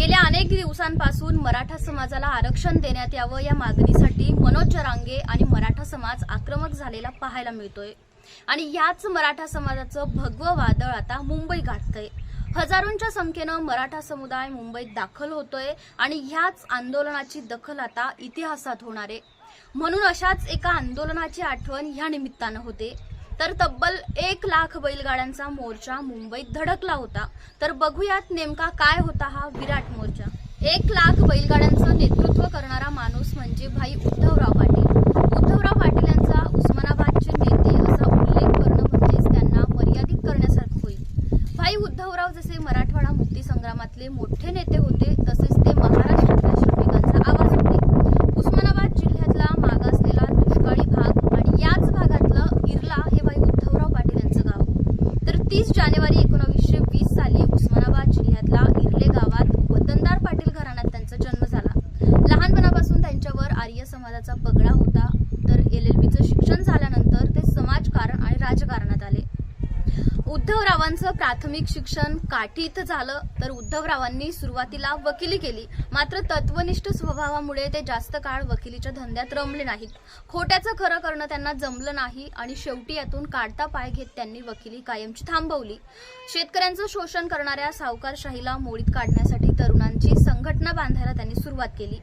गेल्या अनेक दिवसांपासून मराठा समाजाला आरक्षण देण्यात यावं या मागणीसाठी मनोज जरांगे आणि मराठा समाज आक्रमक झालेला पाहायला मिळतोय. आणि याच मराठा समाजाचं भगवं वादळ आता मुंबई गाठतंय. हजारोंच्या संख्येनं मराठा समुदाय मुंबईत दाखल होतोय आणि ह्याच आंदोलनाची दखल आता इतिहासात होणार आहे. म्हणून अशाच एका आंदोलनाची आठवण ह्या निमित्तानं होते. तर तब्बल एक लाख बैलगाड्यांचा मोर्चा मुंबईत धडकला होता. तर बघूयात नेमका काय होता हा विराट मोर्चा. एक लाख बैलगाड्यांचं नेतृत्व करणारा माणूस म्हणजे भाई उद्धवराव पाटील उद्धवराव पाटील यांचा उस्मानाबादचे नेते असा उल्लेख करणं म्हणजेच त्यांना मर्यादित करण्यासारखं होईल भाई उद्धवराव जसे मराठवाडा मुक्ती संग्रामातले मोठे नेते होते तसेच ते महाराष्ट्रातल्या श्रमिकांचा आवाज होते उस्मानाबाद जिल्ह्यातला मागासलेला दुष्काळी भाग आणि याच भागातलं इर्ला हे भाई उद्धवराव पाटील यांचं गाव तर तीस जानेवारी एकोणावीसशे वीस साली उस्मानाबाद जिल्ह्यातला इर्ले गावात वतनदार पाटील घराण्यात त्यांचा जन्म झाला लहानपणापासून त्यांच्यावर आर्य समाजाचा पगडा होता तर एल एल बीचं शिक्षण झाल्यानंतर ते समाजकारण आणि राजकारणात आले उद्धवरावांचं प्राथमिक शिक्षण काठी इथं झालं तर उद्धवरावांनी सुरुवातीला वकिली केली. मात्र तत्वनिष्ठ स्वभावामुळे ते जास्त काळ वकिलीच्या धंद्यात रमले नाहीत. खोट्याचं खरं करणं त्यांना जमलं नाही आणि शेवटी यातून काढता पाय घेत त्यांनी वकिली कायमची थांबवली. शेतकऱ्यांचं शोषण करणाऱ्या सावकारशाहीला मोडीत काढण्यासाठी तरुणांची संघटना बांधायला त्यांनी सुरुवात केली.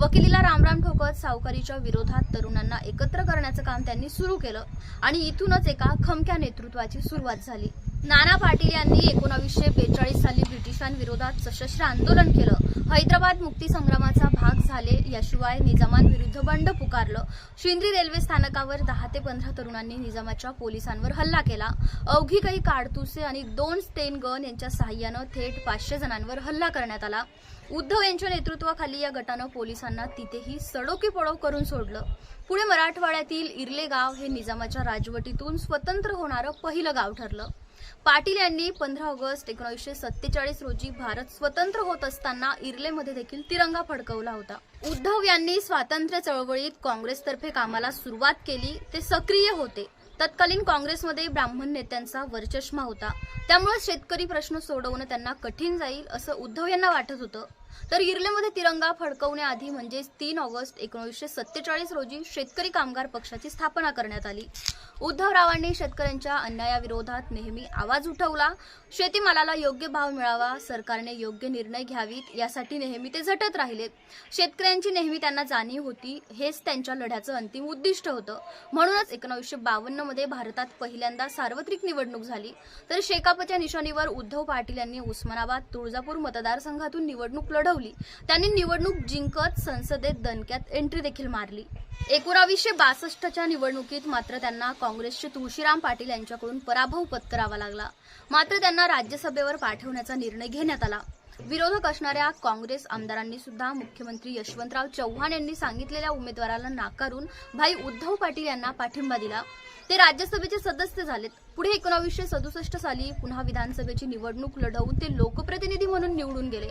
वकिलीला रामराम ठोकत सावकारीच्या विरोधात तरुणांना एकत्र करण्याचं काम त्यांनी सुरू केलं आणि इथूनच एका खमक्या नेतृत्वाची सुरुवात झाली. नाना पाटील यांनी एकोणावीसशे बेचाळीस साली ब्रिटिशांविरोधात सशस्त्र आंदोलन केलं. हैदराबाद मुक्ती संग्रामाचा भाग झाले याशिवाय निजामांविरुद्ध बंड पुकारलं. शिंद्री रेल्वे स्थानकावर दहा ते पंधरा तरुणांनी निजामाच्या पोलिसांवर हल्ला केला. अवघी काही काडतुसे आणि दोन स्टेन गन यांच्या सहाय्यानं थेट पाचशे जणांवर हल्ला करण्यात आला. उद्धव यांच्या नेतृत्वाखाली या गटानं पोलिसांना तिथेही सडोकी पडव करून सोडलं. पुढे मराठवाड्यातील इर्ले गाव हे निजामाच्या राजवटीतून स्वतंत्र होणारं पहिलं गाव ठरलं. पाटील यांनी पंधरा ऑगस्ट एकोणीसशे सत्तेचाळीस रोजी भारत स्वतंत्र होत असताना इर्लेमध्ये देखील तिरंगा फडकवला होता. उद्धव यांनी स्वातंत्र्य चळवळीत काँग्रेसतर्फे कामाला सुरुवात केली ते सक्रिय होते. तत्कालीन काँग्रेसमध्ये ब्राह्मण नेत्यांचा वरचष्मा होता. त्यामुळे शेतकरी प्रश्न सोडवणं त्यांना कठीण जाईल असं उद्धव यांना वाटत होतं. तर इर्लेमध्ये तिरंगा फडकवण्याआधी म्हणजेच तीन ऑगस्ट एकोणीसशे सत्तेचाळीस रोजी शेतकरी कामगार पक्षाची स्थापना करण्यात आली. उद्धवरावांनी शेतकऱ्यांच्या अन्यायाविरोधात नेहमी आवाज उठवला. शेतीमालाला योग्य भाव मिळावा सरकारने योग्य निर्णय घ्यावीत यासाठी नेहमी ते झटत राहिलेत शेतकऱ्यांची नेहमी त्यांना जाणीव होती हेच त्यांच्या लढ्याचं अंतिम उद्दिष्ट होतं. म्हणूनच एकोणीसशे बावन्नमध्ये भारतात पहिल्यांदा सार्वत्रिक निवडणूक झाली. तर शेकापच्या निशाणीवर उद्धव पाटील यांनी उस्मानाबाद तुळजापूर मतदारसंघातून निवडणूक लढवली त्यांनी निवडणूक जिंकत संसदेत दणक्यात एंट्री देखील मारली. एकोणावीसशे बासष्टच्या निवडणुकीत मात्र त्यांना काँग्रेसचे तुळशीराम पाटील यांच्याकडून पराभव पत्करावा लागला. मात्र त्यांना राज्यसभेवर पाठवण्याचा निर्णय घेण्यात आला. विरोधक असणाऱ्या काँग्रेस आमदारांनी सुद्धा मुख्यमंत्री यशवंतराव चव्हाण यांनी सांगितलेल्या उमेदवाराला नाकारून भाई उद्धव पाटील यांना पाठिंबा दिला. ते राज्यसभेचे सदस्य झालेत. पुढे एकोणावीसशे सदुसष्ट साली पुन्हा विधानसभेची निवडणूक लढवून ते लोकप्रतिनिधी म्हणून निवडून गेले.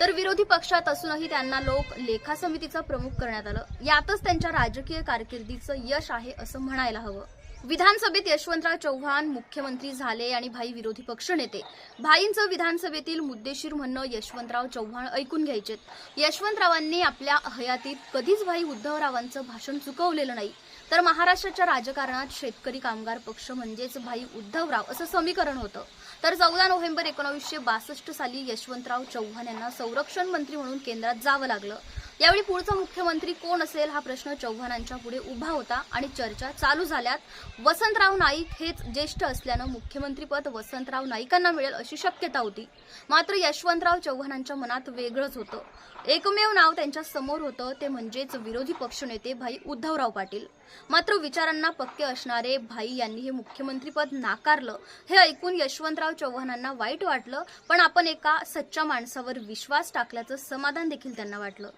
तर विरोधी पक्षात असूनही त्यांना लोक लेखा समितीचा प्रमुख करण्यात आलं. यातच त्यांच्या राजकीय कारकिर्दीचं यश आहे असं म्हणायला हवं. विधानसभेत यशवंतराव चव्हाण मुख्यमंत्री झाले आणि भाई विरोधी पक्षनेते भाईंचं विधानसभेतील मुद्देशीर म्हणणं यशवंतराव चव्हाण ऐकून घ्यायचेत. यशवंतरावांनी आपल्या हयातीत कधीच भाई उद्धवरावांचं भाषण चुकवलेलं नाही. तर महाराष्ट्राच्या राजकारणात शेतकरी कामगार पक्ष म्हणजेच भाई उद्धवराव असं समीकरण होतं. तर चौदा नोव्हेंबर एकोणावीसशे बासष्ट साली यशवंतराव चव्हाण यांना संरक्षण मंत्री म्हणून केंद्रात जावं लागलं. यावेळी पुढचा मुख्यमंत्री कोण असेल हा प्रश्न चव्हाणांच्या पुढे उभा होता आणि चर्चा चालू झाल्यात. वसंतराव नाईक हेच ज्येष्ठ असल्यानं मुख्यमंत्रीपद वसंतराव नाईकांना मिळेल अशी शक्यता होती. मात्र यशवंतराव चव्हाणांच्या मनात वेगळंच होतं. एकमेव नाव त्यांच्यासमोर होतं ते म्हणजेच विरोधी पक्षनेते भाई उद्धवराव पाटील. मात्र विचारांना पक्के असणारे भाई यांनी हे मुख्यमंत्रीपद नाकारलं. हे ऐकून यशवंतराव चव्हाणांना वाईट वाटलं पण आपण एका सच्च्या माणसावर विश्वास टाकल्याचं समाधान देखील त्यांना वाटलं.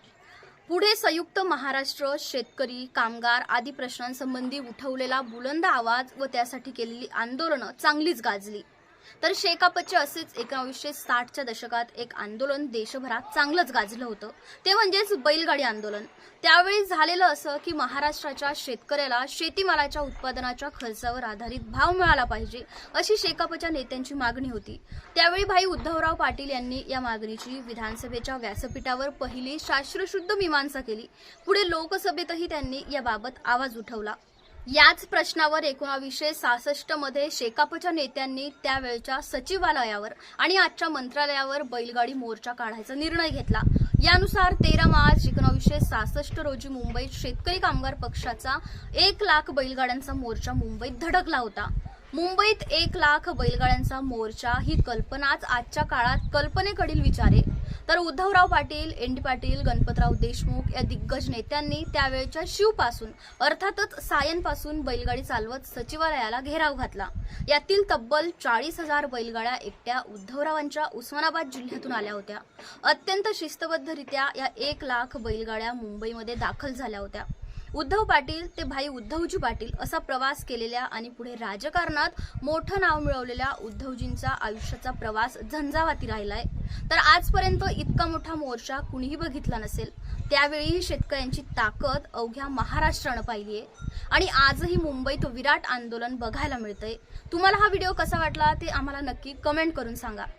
पुढे संयुक्त महाराष्ट्र शेतकरी कामगार आदी प्रश्नांसंबंधी उठवलेला बुलंद आवाज व त्यासाठी केलेली आंदोलनं चांगलीच गाजली. तर शेकापचे असेच एकोणावीसशे साठच्या दशकात एक आंदोलन देशभरात चांगलंच गाजलं होतं. ते म्हणजेच बैलगाडी आंदोलन. त्यावेळी झालेलं असं की महाराष्ट्राच्या शेतकऱ्याला शेतीमालाच्या उत्पादनाच्या खर्चावर आधारित भाव मिळाला पाहिजे अशी शेकापच्या नेत्यांची मागणी होती. त्यावेळी भाई उद्धवराव पाटील यांनी या मागणीची विधानसभेच्या व्यासपीठावर पहिली शास्त्रशुद्ध मीमांसा केली. पुढे लोकसभेतही त्यांनी याबाबत आवाज उठवला. याच प्रश्नावर एकोणावीसशे सहासष्टमध्ये शेकापच्या नेत्यांनी त्यावेळच्या सचिवालयावर आणि आजच्या मंत्रालयावर बैलगाडी मोर्चा काढायचा निर्णय घेतला. यानुसार तेरा मार्च एकोणावीसशे सहासष्ट रोजी मुंबईत शेतकरी कामगार पक्षाचा एक लाख बैलगाड्यांचा मोर्चा मुंबईत धडकला होता. मुंबईत एक लाख बैलगाड्यांचा मोर्चा ही कल्पनाच आजच्या काळात कल्पनेकडील विचारे. तर उद्धवराव पाटील एन डी पाटील गणपतराव देशमुख या दिग्गज नेत्यांनी त्यावेळच्या शिवपासून अर्थातच सायनपासून बैलगाडी चालवत सचिवालयाला घेराव घातला. यातील तब्बल चाळीस हजार बैलगाड्या एकट्या उद्धवरावांच्या उस्मानाबाद जिल्ह्यातून आल्या होत्या. अत्यंत शिस्तबद्धरित्या या एक लाख बैलगाड्या मुंबईमध्ये दाखल झाल्या होत्या. उद्धव पाटील ते भाई उद्धवजी पाटील असा प्रवास केलेल्या आणि पुढे राजकारणात मोठं नाव मिळवलेल्या उद्धवजींचा आयुष्याचा प्रवास झंझावाती राहिलाय. तर आजपर्यंत इतका मोठा मोर्चा कुणीही बघितला नसेल. त्यावेळीही शेतकऱ्यांची ताकद अवघ्या महाराष्ट्रानं पाहिली आहे आणि आजही मुंबईत विराट आंदोलन बघायला मिळतंय. तुम्हाला हा व्हिडिओ कसा वाटला ते आम्हाला नक्की कमेंट करून सांगा.